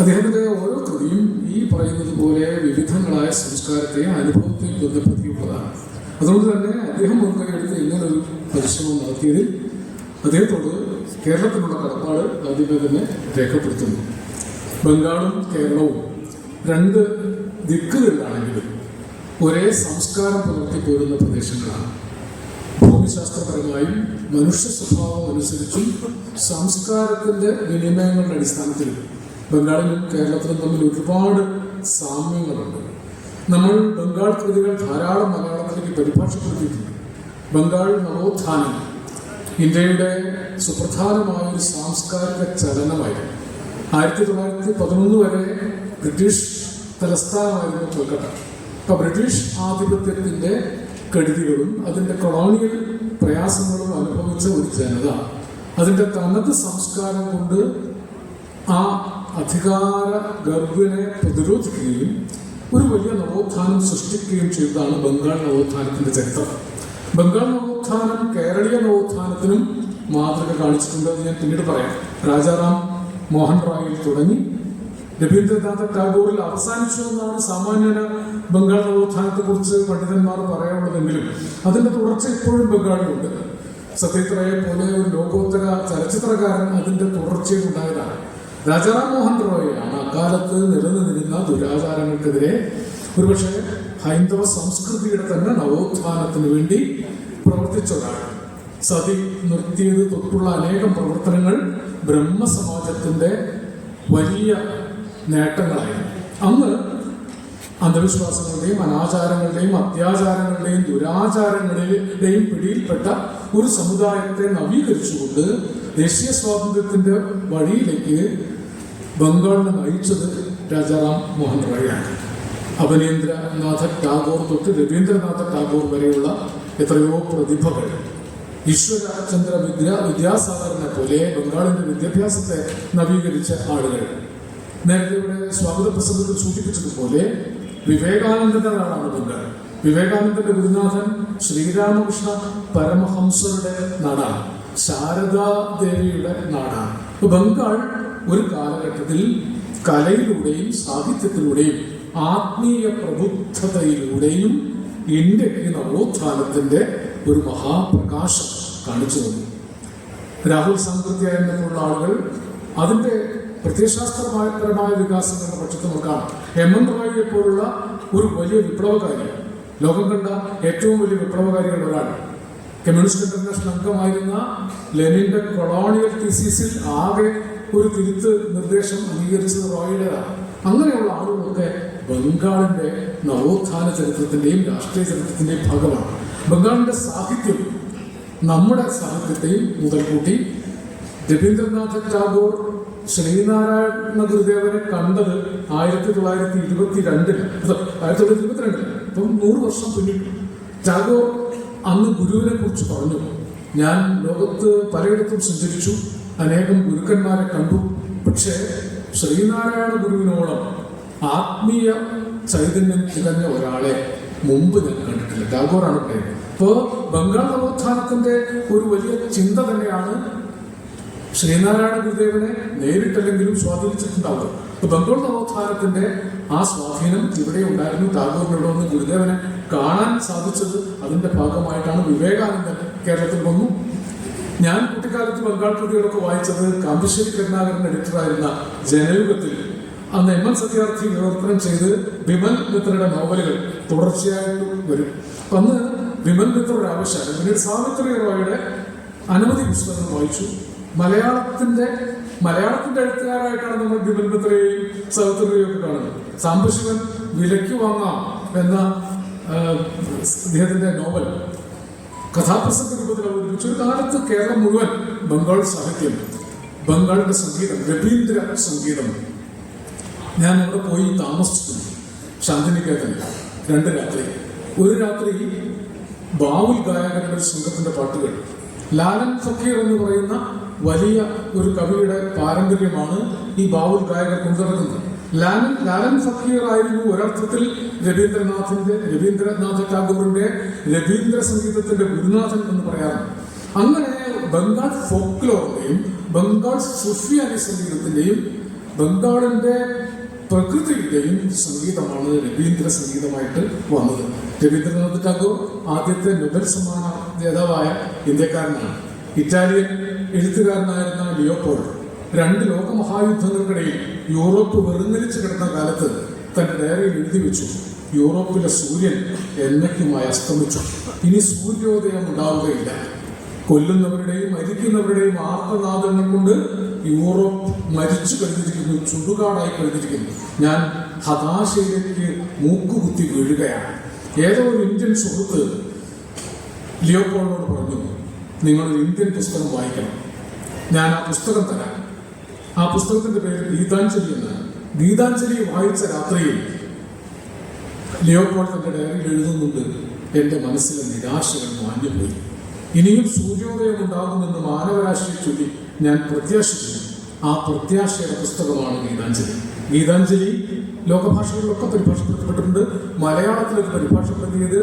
അദ്ദേഹത്തിന്റെ ഓരോ കൃതിയും ഈ പറയുന്നത് പോലെ വിവിധങ്ങളായ സംസ്കാരത്തെയും അനുഭവത്തെയും ബന്ധപ്പെടുത്തിയുള്ളതാണ്. അതുകൊണ്ട് തന്നെ അദ്ദേഹം മുൻകൈയെടുത്ത് ഇങ്ങനൊരു പരിശ്രമം നടത്തിയതിൽ അദ്ദേഹത്തോട് കേരളത്തിനുള്ള കടപ്പാട് ആദ്യമേ തന്നെ രേഖപ്പെടുത്തുന്നു. ബംഗാളും കേരളവും രണ്ട് ദിക്കുകളിലാണെങ്കിലും ഒരേ സംസ്കാരം പുലർത്തി പോരുന്ന പ്രദേശങ്ങളാണ്. ഭൂമിശാസ്ത്രപരമായും മനുഷ്യ സ്വഭാവം അനുസരിച്ചും സംസ്കാരത്തിന്റെ വിനിമയങ്ങളുടെ അടിസ്ഥാനത്തിലും ബംഗാളിലും കേരളത്തിലും തമ്മിൽ ഒരുപാട് സാമ്യങ്ങളുണ്ട്. നമ്മൾ ബംഗാൾ കൃതികൾ ധാരാളം മലയാളത്തിലേക്ക് പരിഭാഷപ്പെടുത്തിയിട്ടുണ്ട്. ബംഗാൾ നവോത്ഥാനം ഇന്ത്യയുടെ സുപ്രധാനമായ ഒരു സാംസ്കാരിക ചലനമായിരുന്നു. ആയിരത്തി തൊള്ളായിരത്തി പതിനൊന്ന് വരെ ബ്രിട്ടീഷ് തലസ്ഥാനമായിരുന്നു കൊൽക്കത്ത. അപ്പൊ ബ്രിട്ടീഷ് ആധിപത്യത്തിന്റെ കെടുതികളും അതിന്റെ കൊളോണിയൽ പ്രയാസങ്ങളും അനുഭവിച്ച ഒരു ജനത. അതിന്റെ തനത് സംസ്കാരം കൊണ്ട് ആ അധികാര ഗർഭിനെ പ്രതിരോധിക്കുകയും ഒരു വലിയ നവോത്ഥാനം സൃഷ്ടിക്കുകയും ചെയ്തതാണ് ബംഗാൾ നവോത്ഥാനത്തിന്റെ ചരിത്രം. ബംഗാൾ നവോത്ഥാനം കേരളീയ നവോത്ഥാനത്തിനും മാതൃക കാണിച്ചിട്ടുണ്ട് ഞാൻ പിന്നീട് പറയാം. രാജാറാം മോഹൻ റായിൽ തുടങ്ങി. രവീന്ദ്രനാഥ ടാഗോറിൽ അവസാനിച്ചു എന്നാണ് സാമാന്യന ബംഗാൾ നവോത്ഥാനത്തെ കുറിച്ച് പണ്ഡിതന്മാർ പറയാനുള്ളതെങ്കിലും അതിന്റെ തുടർച്ച ഇപ്പോഴും ബംഗാളിലുണ്ട്. സത്യത്രയെ പോലെ ഒരു ലോകോത്തര ചലച്ചിത്രകാരൻ അതിന്റെ തുടർച്ചയിൽ ഉണ്ടായതാണ്. രാജാറാം മോഹൻ റോയാണ് അക്കാലത്ത് നിലനിന്നിരുന്ന ദുരാചാരങ്ങൾക്കെതിരെ ഒരുപക്ഷെ ഹൈന്ദവ സംസ്കൃതിയുടെ തന്നെ നവോത്ഥാനത്തിന് വേണ്ടി പ്രവർത്തിച്ച ഒരാൾ സതി നിർത്തിയത് തൊട്ടുള്ള അനേകം പ്രവർത്തനങ്ങൾ ബ്രഹ്മസമാജത്തിന്റെ വലിയ നേട്ടങ്ങളായിരുന്നു. അന്ന് അന്ധവിശ്വാസങ്ങളുടെയും അനാചാരങ്ങളുടെയും അത്യാചാരങ്ങളുടെയും ദുരാചാരങ്ങളുടെയും പിടിയിൽപ്പെട്ട ഒരു സമുദായത്തെ നവീകരിച്ചുകൊണ്ട് ദേശീയ സ്വാതന്ത്ര്യത്തിന്റെ വഴിയിലേക്ക് ബംഗാളിനെ നയിച്ചത് രാജാറാം മോഹൻ റോയാണ്. അവനേന്ദ്രനാഥ ടാഗോർ തൊട്ട് രവീന്ദ്രനാഥ ടാഗോർ വരെയുള്ള എത്രയോ പ്രതിഭകൾ. ഈശ്വരചന്ദ്ര വിദ്യ വിദ്യാസാഗറിനെ പോലെ ബംഗാളിന്റെ വിദ്യാഭ്യാസത്തെ നവീകരിച്ച ആളുകൾ. നേരത്തെ ഇവിടെ സ്വാഗത പ്രസംഗത്തിൽ സൂചിപ്പിച്ചതുപോലെ വിവേകാനന്ദന്റെ നാടാണ് ബംഗാൾ വിവേകാനന്ദന്റെ ഗുരുനാഥൻ ശ്രീരാമകൃഷ്ണ പരമഹംസരുടെ നാടാണ്. ശാരദാദേവിയുടെ നാടാണ്. ബംഗാൾ ഒരു കാലഘട്ടത്തിൽ കലയിലൂടെയും സാഹിത്യത്തിലൂടെയും ആത്മീയ പ്രബുദ്ധതയിലൂടെയും ഇന്ത്യയ്ക്ക് നവോത്ഥാനത്തിന്റെ ഒരു മഹാപ്രകാശം കാണിച്ചു തന്നു. രാഹുൽ സാങ്കൃത്യ ആളുകൾ അതിന്റെ പ്രത്യയശാസ്ത്രപരമായ വികാസങ്ങളുടെ പക്ഷത്ത് നോക്കാം. എം റായിയെ പോലുള്ള ഒരു വലിയ വിപ്ലവകാരി ലോകം കണ്ട ഏറ്റവും വലിയ വിപ്ലവകാരികളുടെ ഒരാൾ. കമ്മ്യൂണിസ്റ്റ് ഇന്റർനാഷണൽ അംഗമായിരുന്ന ലെനിന്റെ കൊളോണിയൽ തീസീസിൽ ആകെ ഒരു തിരുത്ത് നിർദ്ദേശം അംഗീകരിച്ചത് റോയിയുടേതാണ് അങ്ങനെയുള്ള ആളുകളൊക്കെ ബംഗാളിന്റെ നവോത്ഥാന ചരിത്രത്തിന്റെയും രാഷ്ട്രീയ ചരിത്രത്തിന്റെയും ഭാഗമാണ്. ബംഗാളിന്റെ സാഹിത്യം നമ്മുടെ സാഹിത്യത്തെയും മുതൽക്കൂട്ടി. രവീന്ദ്രനാഥ ടാഗോർ ശ്രീനാരായണ ഗുരുദേവനെ കണ്ടത് ആയിരത്തി തൊള്ളായിരത്തി ഇരുപത്തി രണ്ടിൽ ആയിരത്തി തൊള്ളായിരത്തി ഇരുപത്തിരണ്ടിൽ ഇപ്പം നൂറ് വർഷം പിന്നിട്ടു. ടാഗോർ അന്ന് ഗുരുവിനെ കുറിച്ച് പറഞ്ഞു. ഞാൻ ലോകത്ത് പലയിടത്തും സഞ്ചരിച്ചു. അനേകം ഗുരുക്കന്മാരെ കണ്ടു. പക്ഷേ ശ്രീനാരായണ ഗുരുവിനോളം ആത്മീയ ചൈതന്യം തികഞ്ഞ ഒരാളെ മുമ്പ് ഞാൻ കണ്ടിട്ടില്ല. ടാഗോറാണ് പേര്. ഇപ്പോ ബംഗാൾ നവോത്ഥാനത്തിന്റെ ഒരു വലിയ ചിന്ത തന്നെയാണ് ശ്രീനാരായണ ഗുരുദേവനെ നേരിട്ടല്ലെങ്കിലും സ്വാധീനിച്ചിട്ടുണ്ടാവുക. അപ്പൊ ബംഗാൾ നവോത്ഥാനത്തിന്റെ ആ സ്വാധീനം ഇവിടെ ഉണ്ടായിരുന്നു. ടാഗോറിനോട് വന്ന് ഗുരുദേവനെ കാണാൻ സാധിച്ചത് അതിന്റെ ഭാഗമായിട്ടാണ് വിവേകാനന്ദൻ കേരളത്തിൽ വന്നു. ഞാൻ കുട്ടിക്കാലത്ത് ബംഗാൾ കൃതികളൊക്കെ വായിച്ചത് കാമ്പശ്ശേരി കരുണാകരൻ എഡിറ്ററായിരുന്ന ജനയുഗത്തിൽ. അന്ന് എം എൻ സത്യാർത്ഥി വിവർത്തനം ചെയ്ത് വിമൽ മിത്രയുടെ നോവലുകൾ തുടർച്ചയായിട്ട് വരും. അന്ന് വിമൽ മിത്രയുടെ ആവശ്യമാണ്. പിന്നീട് സാവിത്രി റോയുടെ അനവധി പുസ്തകങ്ങൾ വായിച്ചു. മലയാളത്തിന്റെ മലയാളത്തിന്റെ എഴുത്തുകാരായിട്ടാണ് നമ്മൾ വിമൽ മിത്രയെയും സാവിത്രിയെയും ഒക്കെ കാണുന്നത്. സാംബശിവൻ വിലയ്ക്ക് വാങ്ങാം എന്ന അദ്ദേഹത്തിന്റെ നോവൽ. കഥാപ്രസംഗ രൂപത്തിൽ അവതരിപ്പിച്ചു ഒരു കാലത്ത് കേരളം മുഴുവൻ ബംഗാൾ സാഹിത്യം ബംഗാളിന്റെ സംഗീതം രവീന്ദ്ര സംഗീതം. ഞാൻ അവിടെ പോയി താമസിച്ചു. ശാന്തിനികേതനിൽ രണ്ട് രാത്രി. ഒരു രാത്രി ബാവുൽ ഗായകരുടെ ഒരു സംഘത്തിന്റെ പാട്ടുകൾ. ലാലൻ ഫക്കീർ എന്ന് പറയുന്ന വലിയ ഒരു കവിയുടെ പാരമ്പര്യമാണ് ഈ ബാവുൽ ഗായകർ കൊണ്ടുനടക്കുന്നത്. ലാലൻ ലാലൻ ഫക്കീർ ആയിരുന്നു ഒരർത്ഥത്തിൽ രവീന്ദ്രനാഥിന്റെ രവീന്ദ്രനാഥ ടാഗോറിന്റെ രവീന്ദ്ര സംഗീതത്തിന്റെ ഗുരുനാഥൻ എന്ന് പറയാറുണ്ട്. അങ്ങനെ ബംഗാൾ ഫോക്ലോറിന്റെയും ബംഗാൾ സുഫിയാനി സംഗീതത്തിന്റെയും ബംഗാളിന്റെ പ്രകൃതിയുടെയും സംഗീതമാണ് രവീന്ദ്ര സംഗീതമായിട്ട് വന്നത്. രവീന്ദ്രനാഥ് ടാഗോർ ആദ്യത്തെ നൊബൽ സമ്മാന ജേതാവായ ഇന്ത്യക്കാരനാണ്. ഇറ്റാലിയൻ എഴുത്തുകാരനായിരുന്ന ലിയോപോൾ രണ്ട് ലോകമഹായുദ്ധങ്ങൾക്കിടയിൽ യൂറോപ്പ് വെറുങ്ങലിച്ച് കിടന്ന കാലത്ത് തന്റെ ഡയറിയിൽ എഴുതി വെച്ചു. യൂറോപ്പിലെ സൂര്യൻ എന്നയ്ക്കുമായി അസ്തമിച്ചു. ഇനി സൂര്യോദയം ഉണ്ടാവുകയില്ല. കൊല്ലുന്നവരുടെയും മരിക്കുന്നവരുടെയും ആർത്തനാദങ്ങൾ കൊണ്ട് യൂറോപ്പ് മരിച്ചു കഴിഞ്ഞിരിക്കുന്നു ചുടുകാടായി കഴിഞ്ഞിരിക്കുന്നു. ഞാൻ ഹതാശയിലേക്ക് മൂക്കുകുത്തി വീഴുകയാണ്. ഏതോ ഒരു ഇന്ത്യൻ സുഹൃത്ത് ലിയോപോളിനോട് പറഞ്ഞു നിങ്ങളൊരു ഇന്ത്യൻ പുസ്തകം വായിക്കണം. ഞാൻ ആ പുസ്തകം തരാം. ആ പുസ്തകത്തിന്റെ പേര് ഗീതാഞ്ജലി എന്നാണ്. ഗീതാഞ്ജലി വായിച്ച രാത്രിയിൽ ലിയോപോൾ തന്റെ ഡയറിയിൽ എഴുതുന്നുണ്ട് എന്റെ മനസ്സിലെ നിരാശകൾ മാഞ്ഞുപോയി. ഇനിയും സൂര്യോദയം ഉണ്ടാകുമെന്ന് മാനവരാശിയെ ചൊല്ലി ഞാൻ പ്രത്യാശിക്കുന്നു. ആ പ്രത്യാശയുടെ പുസ്തകമാണ് ഗീതാഞ്ജലി. ഗീതാഞ്ജലി ലോകഭാഷകളിലൊക്കെ പരിഭാഷപ്പെടുത്തപ്പെട്ടിട്ടുണ്ട്. മലയാളത്തിലൊക്കെ പരിഭാഷപ്പെടുത്തിയത്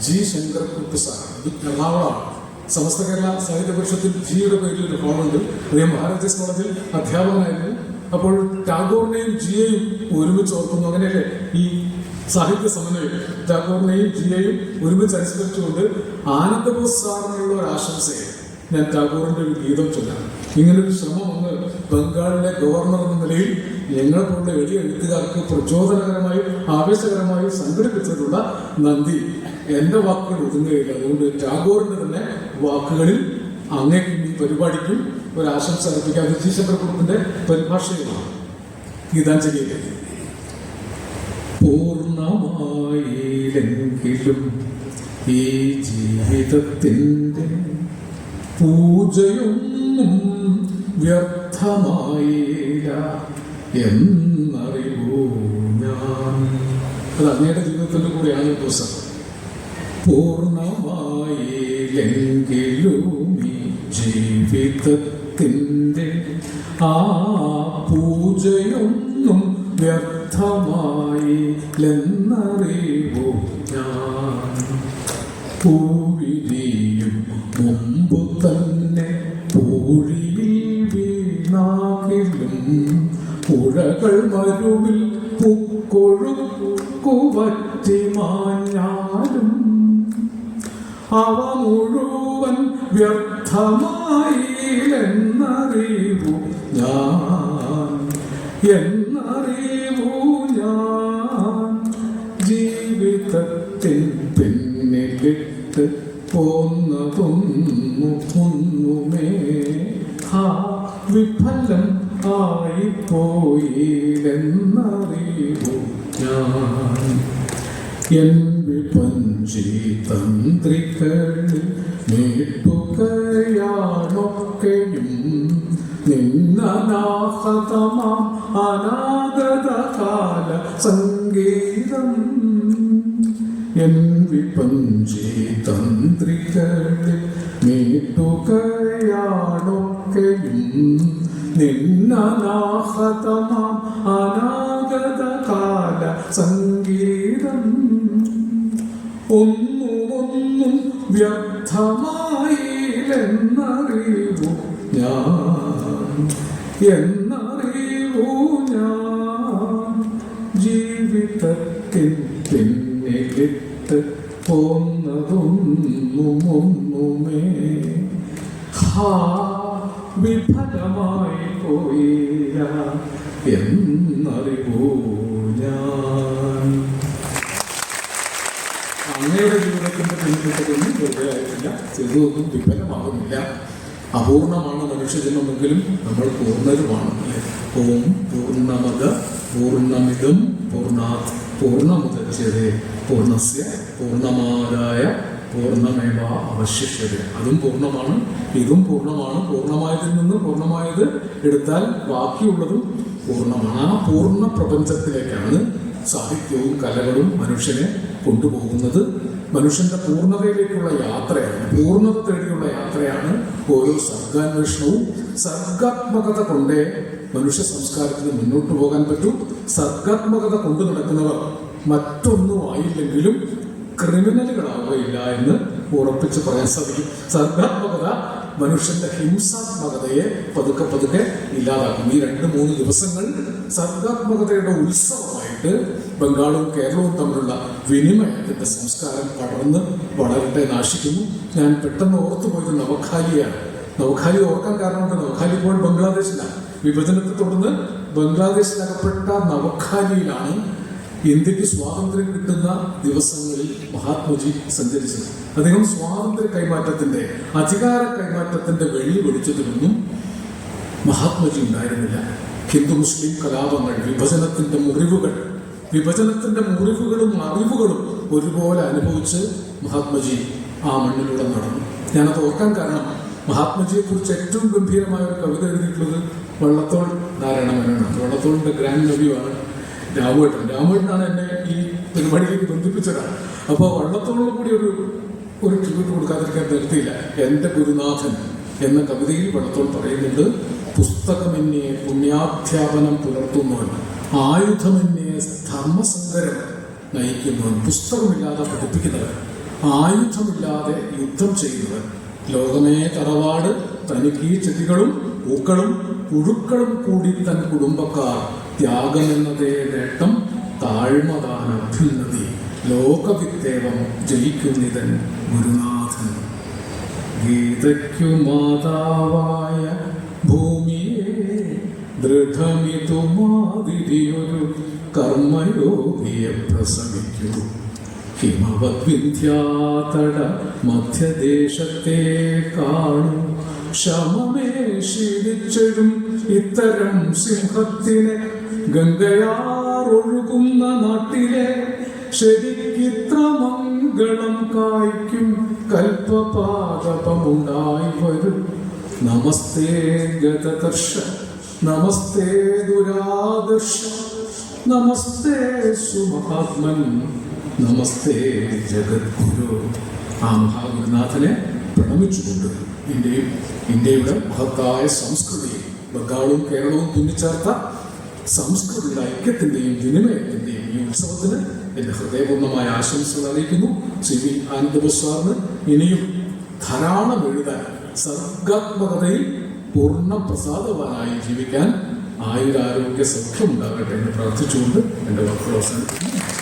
ജി. ശങ്കരക്കുറുപ്പ് സാർ. ഇത് എറണാകുളമാണ്. സമസ്ത കേരള സാഹിത്യ പരിഷത്തിൽ ജിയുടെ പേരിൽ ഒരു ഹോളുണ്ട് അദ്ദേഹം മഹാരാജാസ് കോളേജിൽ അധ്യാപകനായിരുന്നു. അപ്പോൾ ടാഗോറിനെയും ജിയെയും ഒരുമിച്ച് ഓർക്കുന്നു. അങ്ങനെയല്ലേ? ഈ സാഹിത്യ സമന്വയം. ടാഗോറിനെയും ജിയെയും ഒരുമിച്ച് അനുസ്മരിച്ചുകൊണ്ട് ആനന്ദബോസ് സാറിനുള്ള ഒരു ആശംസയെ ഞാൻ ടാഗോറിന്റെ ഒരു ഗീതം ചൊല്ലാം. ഇങ്ങനെ ഒരു ശ്രമം ഒന്ന് ബംഗാളിലെ ഗവർണർ എന്ന നിലയിൽ ഞങ്ങളെ പോലുള്ള എളിയ എഴുത്തുകാർക്ക് പ്രചോദനകരമായി ആവേശകരമായി സംഘടിപ്പിച്ചിട്ടുള്ള നന്ദി. എന്റെ വാക്കുകൾ ഒതുങ്ങുകയില്ല. അതുകൊണ്ട് ടാഗോറിന്റെ തന്നെ വാക്കുകളിൽ അങ്ങേക്കും ഈ പരിപാടിക്കും ഒരു ആശംസ അർപ്പിക്കാം അത് ജി ശങ്കരക്കുറുപ്പിന്റെ പരിഭാഷയിലാണ് ഗീതാഞ്ജലിയിലേക്ക് പൂർണമായില്ലെങ്കിലും ഈ ജീവിതത്തിന്റെ പൂജയൊന്നും വ്യർത്ഥമായില്ല എന്നറിവൂ ഞാൻ? അത് അങ്ങയുടെ ജീവിതത്തിന്റെ കൂടെയാണ് പുസ്തകം പൂർണമായില്ലെങ്കിലും ഈ ജീവിതത്തിന്റെ ആ പൂജയൊന്നും വ്യർത്ഥമായില്ലെന്നറിവു ഞാൻ? പൂവിരിയും മുമ്പ് തന്നെ പൂഴിയിൽ വീണാകിലും പുഴകൾ മരുവിൽ പൂക്കൊഴുക്കുവറ്റി മാഞ്ഞാലും അവ മുഴുവൻ വ്യർത്ഥമായില്ലെന്നറിവു ഞാൻ? എന്നറിവു ഞാൻ? ജീവിതത്തിൽ പിന്നിലിട്ട് പോന്നതൊന്നു ഒന്നുമേ ആ വിഫലം ആയിപ്പോയില്ലെന്നറിവു ഞാൻ? എൻ വിപഞ്ചി തന്ത്രികളിൽ നീട്ടുകയാണൊക്കെയും സംഗീതം. എൻ വിപഞ്ചി തന്ത്രികളിൽ നീട്ടുകയാണൊക്കെയും നിന്നനാഹതമാം അനാഗതകാല സംഗീതം. ഞാൻ എന്നറിവു ഞാൻ ജീവിതത്തിൽ പിന്നിലിട്ട് പോന്നതൊന്നുമൊന്നുമേ. ഹാ വിഫലമായി പോയില്ല എന്നറിവൂ ഞാൻ. അങ്ങയുടെ ജീവിതത്തിന്റെ പിന്നിലിട്ടതൊന്നും വെറുതെ ആയിട്ടില്ല ചെറുതൊന്നും വിഫലമാകുന്നില്ല. അപൂർണമാണ് മനുഷ്യജന്മമെങ്കിലും നമ്മൾ പൂർണരുമാണ് ഓം പൂർണമത പൂർണമിതം പൂർണാത് പൂർണമുദച്യതേ പൂർണസ്യ പൂർണമാതായ പൂർണമേവ അവശിഷ്യത. അതും പൂർണമാണ് ഇതും പൂർണമാണ്. പൂർണമായതിൽ നിന്ന് പൂർണമായത് എടുത്താൽ ബാക്കിയുള്ളതും പൂർണമാണ്. ആ പൂർണ പ്രപഞ്ചത്തിലേക്കാണ് സാഹിത്യവും കലകളും മനുഷ്യനെ കൊണ്ടുപോകുന്നത് മനുഷ്യന്റെ പൂർണതയിലേക്കുള്ള യാത്രയാണ്. പൂർണതയിലേക്കുള്ള യാത്രയാണ് ഓരോ സർഗാന്വേഷണവും. സർഗാത്മകത കൊണ്ടേ മനുഷ്യ സംസ്കാരത്തിന് മുന്നോട്ട് പോകാൻ പറ്റൂ. സർഗാത്മകത കൊണ്ടു നടക്കുന്നവർ മറ്റൊന്നും ആയില്ലെങ്കിലും ക്രിമിനലുകളാവുകയില്ല എന്ന് ഉറപ്പിച്ച് പറയാൻ സാധിക്കും. സർഗാത്മകത മനുഷ്യന്റെ ഹിംസാത്മകതയെ പതുക്കെ പതുക്കെ ഇല്ലാതാക്കും ഈ രണ്ട് മൂന്ന് ദിവസങ്ങൾ സർഗാത്മകതയുടെ ബംഗാളും കേരളവും തമ്മിലുള്ള വിനിമയത്തിന്റെ സംസ്കാരം പടർന്ന് വളരട്ടെ നാശിക്കുന്നു. ഞാൻ പെട്ടെന്ന് ഓർത്തു പോയത് നവഖാലിയാണ്. നവഖാലി ഓർക്കാൻ കാരണമുണ്ട്. നവഖാലി ഇപ്പോൾ ബംഗ്ലാദേശിലാണ്. വിഭജനത്തെ തുടർന്ന് ബംഗ്ലാദേശിലകപ്പെട്ട നവഖാലിയിലാണ് ഇന്ത്യയ്ക്ക് സ്വാതന്ത്ര്യം കിട്ടുന്ന ദിവസങ്ങളിൽ മഹാത്മജി സഞ്ചരിച്ചത്. അദ്ദേഹം സ്വാതന്ത്ര്യ കൈമാറ്റത്തിന്റെ അധികാര കൈമാറ്റത്തിന്റെ വെള്ളി വെളിച്ചത്തിലൊന്നും മഹാത്മജി ഉണ്ടായിരുന്നില്ല. ഹിന്ദു മുസ്ലിം കലാപങ്ങൾ വിഭജനത്തിന്റെ മുറിവുകൾ വിഭജനത്തിന്റെ മുറിവുകളും അറിവുകളും ഒരുപോലെ അനുഭവിച്ച് മഹാത്മജി ആ മണ്ണിലൂടെ നടന്നു. ഞാനത് ഓർക്കാൻ കാരണം മഹാത്മജിയെ കുറിച്ച് ഏറ്റവും ഗംഭീരമായ ഒരു കവിത എഴുതിയിട്ടുള്ളത് വള്ളത്തോൾ നാരായണ മേനോനാണ് വള്ളത്തോളിന്റെ ഗ്രാൻഡ് നബിയുമാണ് രാമേട്ടൻ രാമേട്ടനാണ് എന്നെ ഈ പരിപാടിയിലേക്ക് ബന്ധിപ്പിച്ചതാണ്. അപ്പോൾ വള്ളത്തോളിൽ കൂടി ഒരു ഒരു ട്രിബ്യൂട്ട് കൊടുക്കാതിരിക്കാൻ നിർത്തിയില്ല എന്റെ ഗുരുനാഥൻ എന്ന കവിതയിൽ വള്ളത്തോൾ പറയുന്നുണ്ട് പുസ്തകമെന്നെ പുണ്യാധ്യാപനം പുലർത്തുന്നവൻ ആയുധമെന്നെ ധർമ്മസങ്കരം നയിക്കുന്നവൻ പുസ്തകമില്ലാതെ പഠിപ്പിക്കുന്നവൻ ആയുധമില്ലാതെ യുദ്ധം ചെയ്യുന്നവൻ ലോകമേ തറവാട് തനിക്ക് ഈ ചെടികളും പൂക്കളും പുഴുക്കളും കൂടി തൻ കുടുംബക്കാർ ത്യാഗമെന്നതേ നേട്ടം താഴ്മതാൻ അഭ്യുന്നതി ലോകവിത്തേവം ജയിക്കുന്നിതൻ ഗുരുനാഥൻ. ഗീതയ്ക്കു മാതാവായ ഭൂമിയെ ദൃഢമിതു കർമ്മയോഗിയെ പ്രസവിക്കൂ വിദ്യാതട മധ്യദേശത്തെ കാണും. ശമമേ ശീലിച്ചെഴും ഇത്തരം സിംഹത്തിനെ ഗംഗയാറൊഴുകുന്ന നാട്ടിലെ ശരിക്കിത്ര മംഗളം കായ്ക്കും കൽപ്പപാതപമുണ്ടായി വരും. നമസ്തേ ഗതദർശ നമസ്തേ ദുരാദർശ. നമസ്തേ സുമഹാത്മൻ നമസ്തേ ജഗദ്ഗുരു. ആ മഹാഗുരുനാഥനെ പ്രണമിച്ചുകൊണ്ട് ഇന്ത്യയും ഇന്ത്യയുടെ മഹത്തായ സംസ്കൃതിയും ബംഗാളും കേരളവും തുന്നിച്ചേർത്ത സംസ്കൃതിയുടെ ഐക്യത്തിന്റെയും വിനിമയത്തിന്റെയും ഈ ഉത്സവത്തിന് എന്റെ ഹൃദയപൂർണമായ ആശംസകൾ അറിയിക്കുന്നു. സി വി ആനന്ദബസ്വാറിന് ഇനിയും ധാരാളം എഴുതാൻ സർഗാത്മകതയിൽ പൂർണ പ്രസാദവാനായി ജീവിക്കാൻ ആയുരാരോഗ്യ സൗഖ്യം ഉണ്ടാകട്ടെ എന്ന് പ്രാർത്ഥിച്ചുകൊണ്ട് എന്റെ വാക്കുകൾ അവസാനിപ്പിക്കുന്നു.